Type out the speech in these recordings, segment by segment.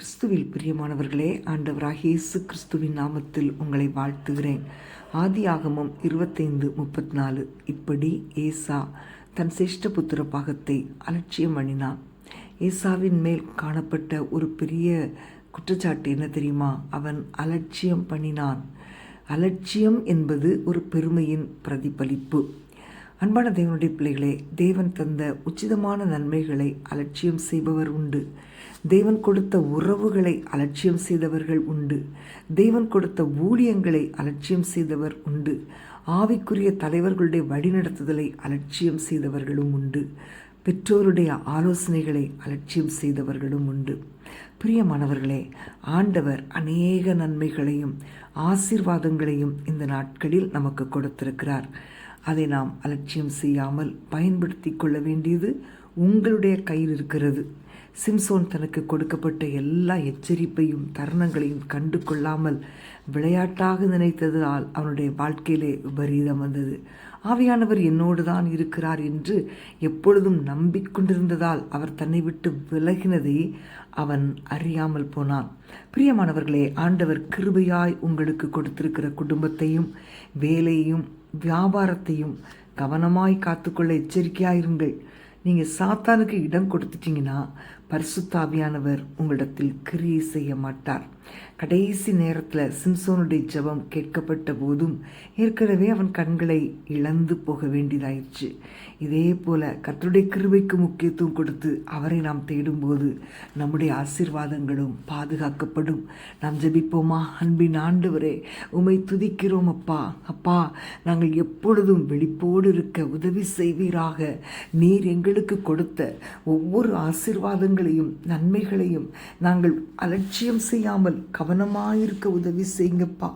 கிறிஸ்துவில் பிரியமானவர்களே ஆண்டவராக இயேசு கிறிஸ்துவின் நாமத்தில் உங்களை வாழ்த்துகிறேன். ஆதி ஆகமும் இருபத்தைந்து முப்பத்தி நாலு இப்படி ஏசா தன் சிஷ்டபுத்திர பாகத்தை அலட்சியம் பண்ணினான் ஏசாவின் மேல் காணப்பட்ட ஒரு பெரிய குற்றச்சாட்டு என்ன தெரியுமா? அவன் அலட்சியம் பண்ணினான். அலட்சியம் என்பது ஒரு பெருமையின் பிரதிபலிப்பு. அன்பான தேவனுடைய பிள்ளைகளே தேவன் தந்த உச்சிதமான நன்மைகளை அலட்சியம் செய்பவர் உண்டு. தேவன் கொடுத்த உறவுகளை அலட்சியம் செய்தவர்கள் உண்டு. தேவன் கொடுத்த ஊழியங்களை அலட்சியம் செய்தவர் உண்டு. ஆவிக்குரிய தலைவர்களுடைய வழிநடத்துதலை அலட்சியம் செய்தவர்களும் உண்டு. பெற்றோருடைய ஆலோசனைகளை அலட்சியம் செய்தவர்களும் உண்டு. பிரியமானவர்களே ஆண்டவர் அநேக நன்மைகளையும் ஆசீர்வாதங்களையும் இந்த நாட்களில் நமக்கு கொடுத்திருக்கிறார். அதை நாம் அலட்சியம் செய்யாமல் பயன்படுத்தி கொள்ள வேண்டியது உங்களுடைய கையில் இருக்கிறது. சிம்சோன் தனக்கு கொடுக்கப்பட்ட எல்லா எச்சரிப்பையும் தருணங்களையும் கண்டு கொள்ளாமல் விளையாட்டாக நினைத்ததால் அவனுடைய வாழ்க்கையிலே விபரீதம் வந்தது. ஆவியானவர் என்னோடு தான் இருக்கிறார் என்று எப்பொழுதும் நம்பிக்கொண்டிருந்ததால் அவர் தன்னை விட்டு விலகினதை அவன் அறியாமல் போனான். பிரியமானவர்களே ஆண்டவர் கிருபையாய் உங்களுக்கு கொடுத்திருக்கிற குடும்பத்தையும் வேலையையும் வியாபாரத்தையும் கவனமாய் காத்துக்கொள்ள எச்சரிக்கையாயிருங்கள். நீங்கள் சாத்தானுக்கு இடம் கொடுத்துட்டீங்கன்னா பரிசுத்தாவியானவர் உங்களிடத்தில் கிரியை செய்ய மாட்டார். கடைசி நேரத்தில் சிம்சோனுடைய ஜெபம் கேட்கப்பட்ட போதும் ஏற்கனவே அவன் கண்களை இழந்து போக வேண்டியதாயிடுச்சு இதே போல கத்தருடைய கிருபைக்கு முக்கியத்துவம் கொடுத்து அவரை நாம் தேடும்போது நம்முடைய ஆசீர்வாதங்களும் பாதுகாக்கப்படும். நாம் ஜெபிப்போமா? அன்பின் ஆண்டவரே உமை துதிக்கிறோம் அப்பா. அப்பா நாங்கள் எப்பொழுதும் வெளிப்போடு இருக்க உதவி செய்வீராக. நீர் எங்களுக்கு கொடுத்த ஒவ்வொரு ஆசீர்வாதங்களையும் நன்மைகளையும் நாங்கள் அலட்சியம் செய்யாமல் கவனமாயிருக்க உதவி செய்யுங்கப்பா.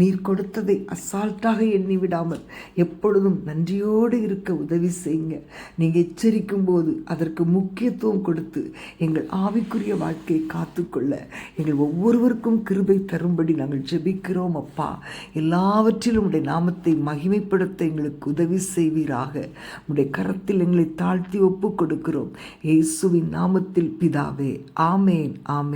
நீர் கொடுத்ததை அசால்ட்டாக எண்ணி விடாமல் எப்பொழுதும் நன்றியோடு இருக்க உதவி செய்யுங்க. நீங்கள் எச்சரிக்கும் போது அதற்கு முக்கியத்துவம் கொடுத்து எங்கள் ஆவிக்குரிய வாழ்க்கையை காத்துக்கொள்ள எங்கள் ஒவ்வொருவருக்கும் கிருபை தரும்படி நாங்கள் ஜெபிக்கிறோம் அப்பா. எல்லாவற்றிலும் உடைய நாமத்தை மகிமைப்படுத்த எங்களுக்கு உதவி செய்வீராக. உடைய கரத்தில் எங்களை தாழ்த்தி ஒப்பு கொடுக்கிறோம். இயேசுவின் நாமத்தில் பிதாவே. ஆமேன் ஆமேன்.